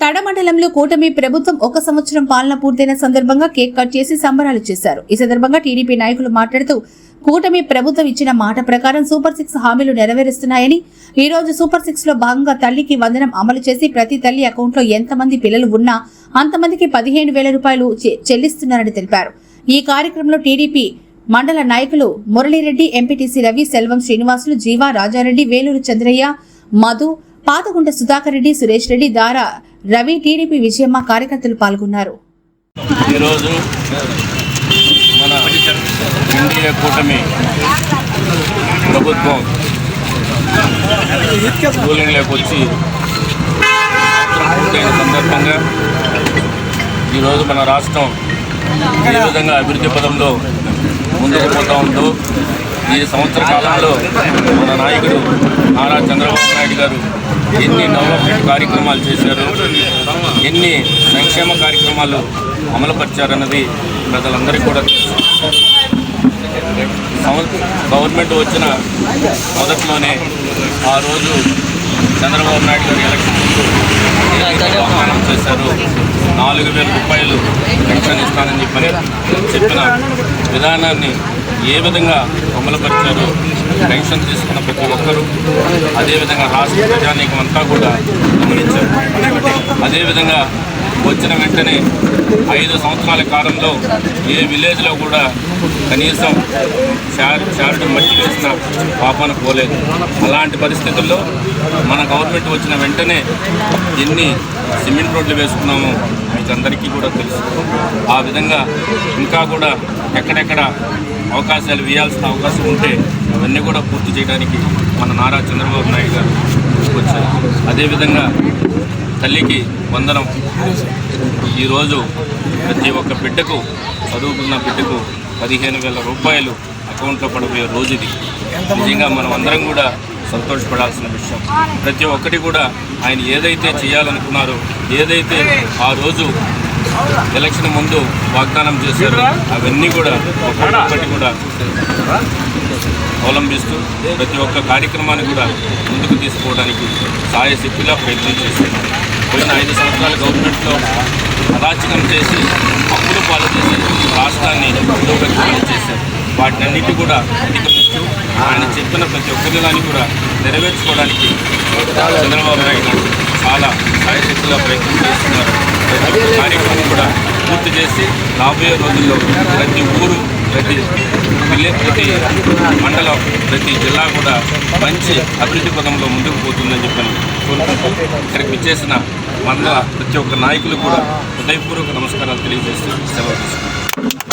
తడ మండలంలో కూటమి ప్రభుత్వం ఒక సంవత్సరం పాలన పూర్తయిన సందర్భంగా కేక్ కట్ చేసి సంబరాలు చేశారు. ఈ సందర్భంగా టీడీపీ నాయకులు మాట్లాడుతూ కూటమి ప్రభుత్వం ఇచ్చిన మాట ప్రకారం సూపర్ సిక్స్ హామీలు నెరవేరుస్తున్నాయని ఈ రోజు సూపర్ సిక్స్లో భాగంగా తల్లికి వందనం అమలు చేసి ప్రతి తల్లి అకౌంట్లో ఎంతమంది పిల్లలు ఉన్నా అంతమందికి పదిహేను వేల రూపాయలు చె- చెల్లిస్తున్నారని తెలిపారు. ఈ కార్యక్రమంలో టీడీపీ మండల నాయకులు మురళీరెడ్డి ఎంపీటీసీ రవి సెల్వం శ్రీనివాసులు జీవా రాజారెడ్డి వేలూరు చంద్రయ్య మధు పాతగుంట సుధాకర్ రెడ్డి సురేష్ రెడ్డి దారా రవి టీడీపీ విజయమ్మ కార్యకర్తలు పాల్గొన్నారు. ఈరోజు మన కూటమి ప్రభుత్వం రూలింగ్లోకి వచ్చి పూర్తయిన సందర్భంగా ఈరోజు మన రాష్ట్రం ఏ విధంగా అభివృద్ధి పదంలో ముందుకు పోతూ ఉందో ఈ సంవత్సర కాలంలో మన నాయకుడు నారా చంద్రబాబు నాయుడు గారు ఎన్ని డెవలప్మెంట్ కార్యక్రమాలు చేశారు? ఎన్ని సంక్షేమ కార్యక్రమాలు అమలుపరిచారన్నది ప్రజలందరికీ కూడా తెలుసు. గవర్నమెంట్ వచ్చిన మొదట్లోనే ఆ రోజు చంద్రబాబు నాయుడు గారు ఎలక్షన్ వాగ్దానం చేశారు? నాలుగు వేల రూపాయలు పెన్షన్ ఇస్తానని చెప్పని చెప్పిన విధానాన్ని ఏ విధంగా అమలుపరిచారో పెన్షన్ తీసుకున్న ప్రతి ఒక్కరూ అదేవిధంగా రాష్ట్ర ప్రజానీకం అంతా కూడా గమనించారు. అదేవిధంగా వచ్చిన వెంటనే ఐదు సంవత్సరాల కాలంలో ఏ విలేజ్లో కూడా కనీసం చార్ చారుడు మట్టి వేసిన పాపాన పోలేదు. అలాంటి పరిస్థితుల్లో మన గవర్నమెంట్ వచ్చిన వెంటనే ఎన్ని సిమెంట్ రోడ్లు వేసుకున్నామో అందరికీ కూడా తెలుసు. ఆ విధంగా ఇంకా కూడా ఎక్కడెక్కడ అవకాశాలు వేయాల్సిన అవకాశం ఉంటే అవన్నీ కూడా పూర్తి చేయడానికి మన నారా చంద్రబాబు నాయుడు గారు వచ్చారు అదేవిధంగా తల్లికి వందనం. ఈరోజు ప్రతి ఒక్క బిడ్డకు చదువుకున్న బిడ్డకు పదిహేను వేల రూపాయలు అకౌంట్లో పడిపోయే రోజు ఇది నిజంగా మనం అందరం కూడా సంతోషపడాల్సిన విషయం. ప్రతి ఒక్కటి కూడా ఆయన ఏదైతే చేయాలనుకున్నారో ఏదైతే ఆ రోజు ఎలక్షన్ ముందు వాగ్దానం చేశారో అవన్నీ కూడా ఒక్కొక్కటి కూడా అవలంబిస్తూ ప్రతి ఒక్క కార్యక్రమాన్ని కూడా ముందుకు తీసుకోవడానికి సాయశక్తిగా ప్రయత్నం చేస్తున్నారు. పోయిన ఐదు సంవత్సరాల గవర్నమెంట్లో అరాచకం చేసి అప్పులు పాలు చేసి రాష్ట్రాన్ని పురోగతి చేశారు. వాటిని అన్నిటి కూడా అధిగమిస్తూ ఆయన చెప్పిన ప్రతి ఒక్కరి దాన్ని కూడా నెరవేర్చుకోవడానికి చంద్రబాబు నాయుడు గారు చాలా సాయశక్తిగా ప్రయత్నం చేస్తున్నారు. ప్రతి కార్యక్రమం కూడా పూర్తి చేసి రాబోయే రోజుల్లో ప్రతి ఊరు ప్రతి విలే ప్రతి మండలం ప్రతి జిల్లా కూడా మంచి అభివృద్ధి పదంలో ముందుకు పోతుందని చెప్పని కోరుకుంటూ ఇక్కడికి విచ్చేసిన మండల ప్రతి ఒక్క నాయకులు కూడా హృదయపూర్వక నమస్కారాలు తెలియజేస్తూ సెలవు తీసుకుంటాం